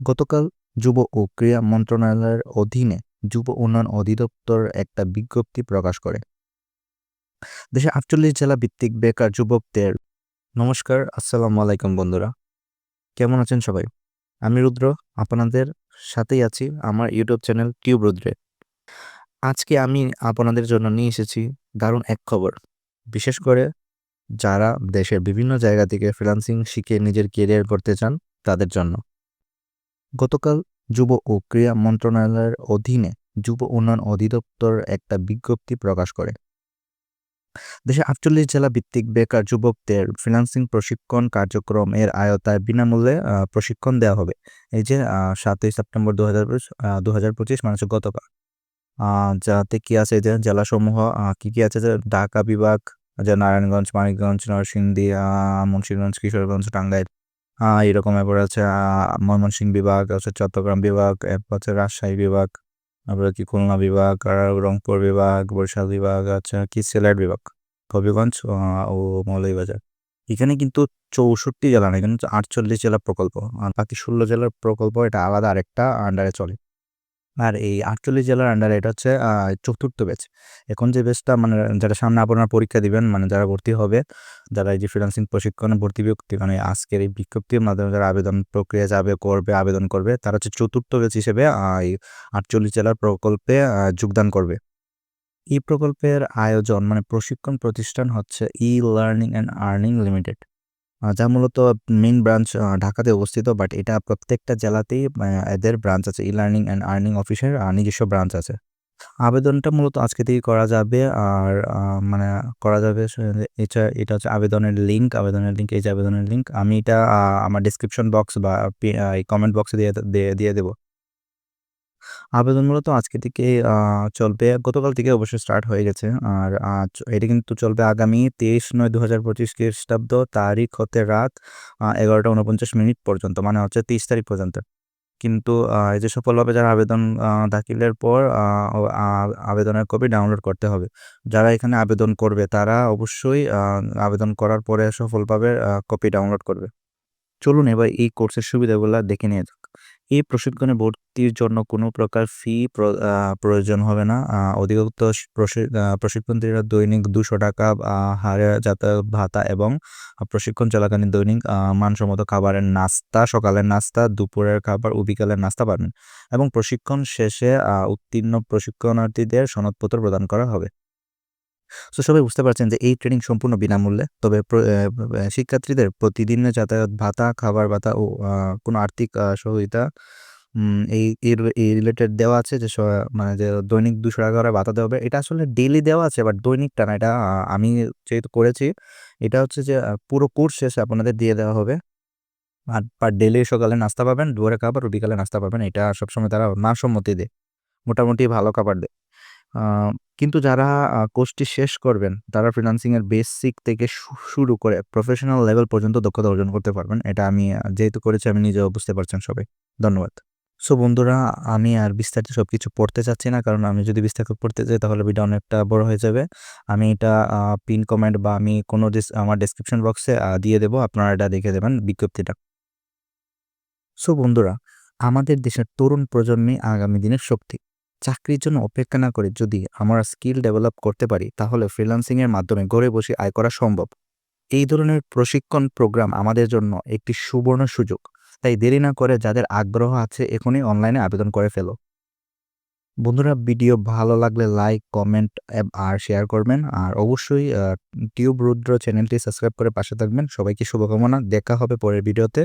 গতকাল যুব ও ক্রীড়া মন্ত্রণালয়ের অধীনে যুব উন্নয়ন অধিদপ্তর একটা বিজ্ঞপ্তি প্রকাশ করে। দেশে আটচল্লিশ জেলা ভিত্তিক বেকার যুবকদের নমস্কার, আসসালামু আলাইকুম বন্ধুরা। কেমন আছেন সবাই? আমি রুদ্র, আপনাদের সাথেই আছি আমার ইউটিউব চ্যানেল টিউব রুদ্রে। আজকে আমি আপনাদের জন্য নিয়ে এসেছি দারুণ এক খবর। বিশেষ করে যারা দেশের বিভিন্ন জায়গা থেকে ফ্রিলান্সিং শিখে নিজের কেরিয়ার করতে চান তাদের জন্য। গতকাল যুব ও ক্রীড়া মন্ত্রণালয়ের অধীনে যুব উন্নয়ন অধিদপ্তর একটা বিজ্ঞপ্তি প্রকাশ করে। দেশে আটচল্লিশ জেলা ভিত্তিক বেকার যুবকদের ফিনান্সিং প্রশিক্ষণ কার্যক্রম এর আয়তায় বিনামূল্যে প্রশিক্ষণ দেওয়া হবে। এই যে সাতই সেপ্টেম্বর দু হাজার দু হাজার পঁচিশ মানে গতকাল। যাতে কি আছে যে, জেলাসমূহ কি কি আছে যে, ঢাকা বিভাগ, যে নারায়ণগঞ্জ, মানিকগঞ্জ, নরসিংদী মুন্সিগঞ্জ, কিশোরগঞ্জ, টাঙ্গাইল এরকম। এরপর আছে ময়মনসিংহ বিভাগ আছে চট্টগ্রাম বিভাগ, এরপর আছে রাজশাহী বিভাগ, তারপর কি খুলনা বিভাগ, আর রংপুর বিভাগ, বরিশাল বিভাগ আছে কি সিলেট বিভাগ, হবিগঞ্জ ও মৌলভীবাজার। এখানে কিন্তু চৌষট্টি জেলা না, এখানে আটচল্লিশ জেলা প্রকল্প। আর বাকি ষোলো জেলার প্রকল্প, এটা আলাদা আরেকটা আন্ডারে চলে। আর এই আটচল্লিশ জেলার আন্ডারে এটা হচ্ছে চতুর্থ ব্যাচ এখন যে ব্যাচটা মানে যারা সামনে আপনারা পরীক্ষা দিবেন মানে যারা ভর্তি হবে, যারা এই যে ফ্রিলান্সিং প্রশিক্ষণে ভর্তি ব্যক্তি মানে আজকের এই বিজ্ঞপ্তির মাধ্যমে যারা আবেদন প্রক্রিয়া যাবে, করবে, আবেদন করবে, তারা হচ্ছে চতুর্থ ব্যাচ হিসেবে এই আটচল্লিশ জেলার প্রকল্পে যোগদান করবে। এই প্রকল্পের আয়োজন মানে প্রশিক্ষণ প্রতিষ্ঠান হচ্ছে e learning and earning limited যা মূলত মেইন ব্রাঞ্চ ঢাকাতে অবস্থিত বাট এটা প্রত্যেকটা জেলাতেই এদের ব্রাঞ্চ আছে। ই লার্নিং অ্যান্ড আর্নিং অফিসের নিজস্ব ব্রাঞ্চ আছে। আবেদনটা মূলত আজকে থেকে করা যাবে, আর মানে করা যাবে এটা এটা হচ্ছে আবেদনের লিঙ্ক আবেদনের লিঙ্ক এই যে আবেদনের লিঙ্ক আমি এটা আমার ডিসক্রিপশন বক্স বা কমেন্ট বক্সে দিয়ে- দিয়ে দেবো। আবেদন মূলত আজকে থেকে চলবে, গতকাল থেকে অবশ্যই স্টার্ট হয়ে গেছে। আর এটা কিন্তু চলবে আগামী তেইশ নয় দু হাজার পঁচিশ খ্রিস্টাব্দ তারিখ হতে রাত এগারোটা উনপঞ্চাশ মিনিট পর্যন্ত মানে হচ্ছে তেইশ তারিখ পর্যন্ত। কিন্তু এই যে সফলভাবে যারা আবেদন দাখিলের পর আবেদনের কপি ডাউনলোড করতে হবে। যারা এখানে আবেদন করবে, তারা অবশ্যই আবেদন করার পরে সফলভাবে কপি ডাউনলোড করবে। চলুন এবার এই কোর্সের সুবিধাগুলো দেখে নিয়ে এই প্রশিক্ষণে ভর্তির জন্য কোনো প্রকার ফি প্রয়োজন হবে না। আহ, প্রশিক্ষণার্থীরা দৈনিক দুশো টাকা হারে যাতায়াত ভাতা এবং প্রশিক্ষণ চলাকালীন দৈনিক মানসম্মত খাবারের নাস্তা সকালের নাস্তা দুপুরের খাবার ও বিকালের নাস্তা পাবেন এবং প্রশিক্ষণ শেষে উত্তীর্ণ প্রশিক্ষণার্থীদের সনদপত্র প্রদান করা হবে। তো সবাই বুঝতে পারছেন যে এই ট্রেনিং সম্পূর্ণ বিনামূল্যে। তবে শিক্ষার্থীদের প্রতিদিনের যাতায়াত, ভাতা, খাবার ভাতা ও কোনো আর্থিক সহযোগিতা এই এই রিলেটেড দেওয়া আছে যে মানে যে দৈনিক দুশো টাকা করে ভাতা দেওয়া হবে, এটা আসলে ডেলি দেওয়া আছে বাট দৈনিকটা না, এটা আমি যেহেতু করেছি, এটা হচ্ছে যে পুরো কোর্স শেষে আপনাদের দিয়ে দেওয়া হবে। আর পার ডেলি সকালে নাস্তা পাবেন, দুপুরে খাবার ও বিকালে নাস্তা পাবেন, এটা সবসময় তারা মানসম্মতি দেয়। মোটামুটি ভালো খাবার দেয়। কিন্তু যারা কোর্সটি শেষ করবেন, তারা ফ্রিল্যান্সিং এর বেসিক থেকে শুরু করে প্রফেশনাল লেভেল পর্যন্ত দক্ষতা অর্জন করতে পারবেন। এটা আমি যেহেতু করেছি, আমি নিজেও বুঝতে পারছেন সবাই। ধন্যবাদ। সো বন্ধুরা, আমি আর বিস্তারিত সব কিছু পড়তে চাচ্ছি না, কারণ আমি যদি বিস্তারিত পড়তে চাই তাহলে ভিডিও অনেকটা বড় হয়ে যাবে। আমি এটা পিন কমেন্ট বা আমি কোনো আমার ডেসক্রিপশন বক্সে দিয়ে দেবো, আপনারা এটা দেখে দেবেন বিজ্ঞপ্তিটা। সো বন্ধুরা, আমাদের দেশের তরুণ প্রজন্মে আগামী দিনের শক্তি। চাকরির জন্য অপেক্ষা না করে যদি আমরা স্কিল ডেভেলপ করতে পারি, তাহলে ফ্রিল্যান্সিং এর মাধ্যমে ঘরে বসে আয় করা সম্ভব। এই ধরনের প্রশিক্ষণ প্রোগ্রাম আমাদের জন্য একটি সুবর্ণ সুযোগ। তাই দেরি না করে যাদের আগ্রহ আছে, এখনই অনলাইনে আবেদন করে ফেলো। বন্ধুরা, ভিডিও ভালো লাগলে লাইক, কমেন্ট আর শেয়ার করবেন। আর অবশ্যই টিউব রুদ্র চ্যানেলটি সাবস্ক্রাইব করে পাশে থাকবেন। সবাইকে শুভকামনা। দেখা হবে পরের ভিডিওতে।